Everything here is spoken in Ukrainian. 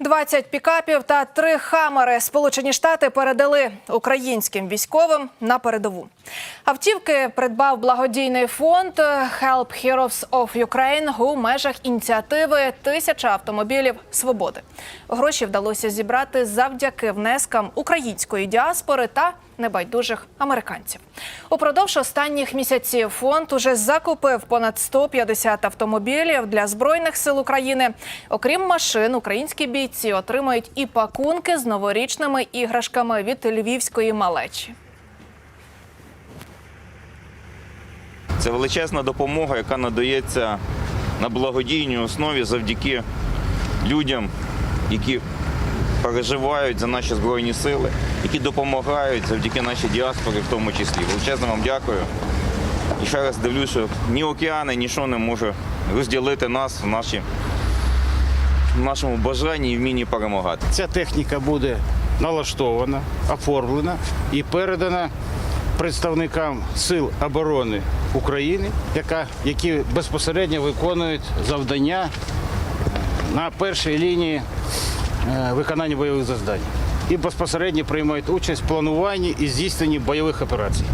20 пікапів та три хамери Сполучені Штати передали українським військовим на передову. Автівки придбав благодійний фонд Help Heroes of Ukraine у межах ініціативи Тисяча автомобілів свободи. Гроші вдалося зібрати завдяки внескам української діаспори та небайдужих американців. Упродовж останніх місяців фонд уже закупив понад 150 автомобілів для збройних сил України. Окрім машин, українські бійці отримають і пакунки з новорічними іграшками від львівської малечі. Це величезна допомога, яка надається на благодійній основі завдяки людям, які переживають за наші збройні сили, які допомагають завдяки нашій діаспорі, в тому числі. Величезно вам дякую. І ще раз дивлюся, що ні океани, нічого не може розділити нас в, наші, в нашому бажанні і вмінні перемагати. Ця техніка буде налаштована, оформлена і передана представникам Сил оборони України, яка, які безпосередньо виконують завдання на першій лінії виконання бойових завдань і безпосередньо приймають участь в плануванні і здійсненні бойових операцій.